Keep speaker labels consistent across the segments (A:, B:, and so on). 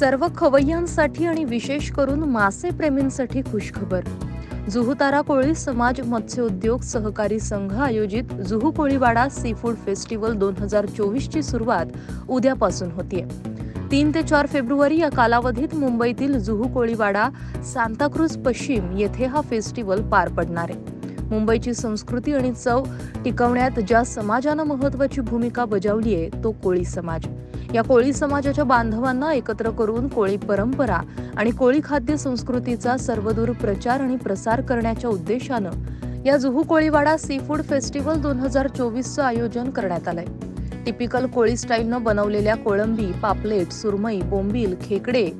A: सर्व खवय्यांसाठी आणि विशेष करून मासेप्रेमींसाठी खुशखबर. जुहू कोळी समाज मत्स्योद्योग सहकारी संघ आयोजित Juhu Koliwada sea food festival दोन हजार चोवीसची सुरुवात उद्यापासून होतीये. तीन ते चार फेब्रुवारी या कालावधीत मुंबईतील जुहू कोळीवाडा सांताक्रूज पश्चिम येथे हा फेस्टिवल पार पडणार आहे. मुंबईची संस्कृती आणि चव टिकवण्यात ज्या समाजानं महत्वाची भूमिका बजावली आहे तो कोळी समाज. या कोळी समाजाच्या बांधवांना एकत्र करून कोळी परंपरा आणि कोळी खाद्य संस्कृतीचा सर्वदूर प्रचार आणि प्रसार करण्याच्या उद्देशानं या Juhu Koliwada sea food festival दोन हजार चोवीसचं आयोजन करण्यात आलंय. टिपिकल कोळी स्टाईलनं बनवलेल्या कोळंबी पापलेट सुरमई बोंबील खेकडे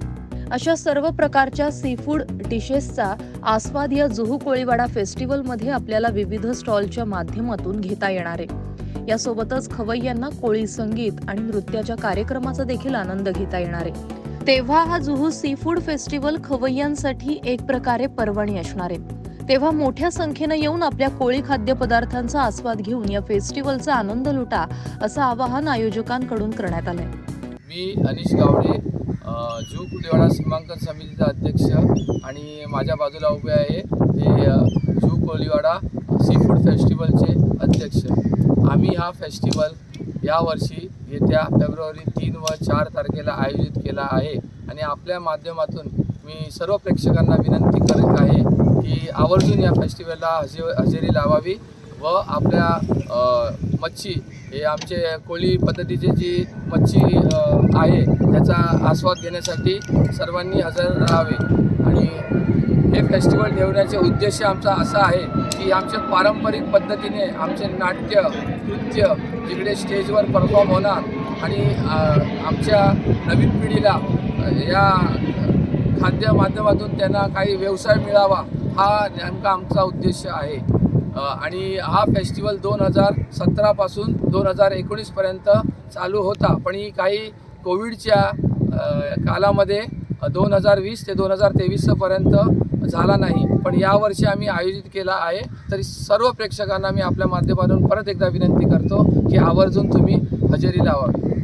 A: अशा सर्व प्रकारच्या सी फूड डिशेसचा आस्वाद या जुहू कोळीवाडा फेस्टिवलमध्ये आपल्याला विविध स्टॉलच्या माध्यमातून घेता येणार आहे. यासोबतच खवय्यांना कोळी संगीत आणि नृत्याच्या कार्यक्रमाचा देखील आनंद घेता येणार आहे. तेव्हा हा जुहू सी फूड फेस्टिवल खवय्यांसाठी एक प्रकारे पर्वणी असणार आहे. तेव्हा मोठ्या संख्येनं येऊन आपल्या कोळी खाद्यपदार्थांचा आस्वाद घेऊन या फेस्टिवलचा आनंद लुटा असं आवाहन आयोजकांकडून करण्यात आलंय.
B: मी अनिश गावडे जू कुलेवाडा सीमांकन समितीचा अध्यक्ष आणि माझ्या बाजूला उभे आहे ते जू कोलिवाडा सी फूड फेस्टिवलचे अध्यक्ष. आम्ही हा फेस्टिवल यावर्षी येत्या फेब्रुवारी तीन व चार तारखेला आयोजित केला आहे आणि आपल्या माध्यमातून मी सर्व प्रेक्षकांना विनंती करत आहे की आवर्जून या फेस्टिवलला हजे हजेरी लावावी. व आपल्या मच्छी हे आमचे कोळी पद्धतीचे जी मच्छी आहे त्याचा आस्वाद घेण्यासाठी सर्वांनी हजर राहावे. आणि हे फेस्टिवल ठेवण्याचे उद्देश आमचा असा आहे की आमचे पारंपरिक पद्धतीने आमचे नाट्य नृत्य तिकडे स्टेजवर परफॉर्म होणार आणि आमच्या नवीन पिढीला या खाद्य माध्यमातून त्यांना काही व्यवसाय मिळावा हा नेमका आमचा उद्देश आहे. आणि हा फेस्टिवल दोन हजार सतरापासून दोन हजार एकोणीसपर्यंत चालू होता. पण ही काही कोविडच्या कालामध्ये दोन हजार वीस ते दोन हजार तेवीसपर्यंत झाला नाही. पण यावर्षी आम्ही आयोजित केला आहे. तरी सर्व प्रेक्षकांना मी आपल्या माध्यमातून परत एकदा विनंती करतो की आवर्जून तुम्ही हजेरी लावावी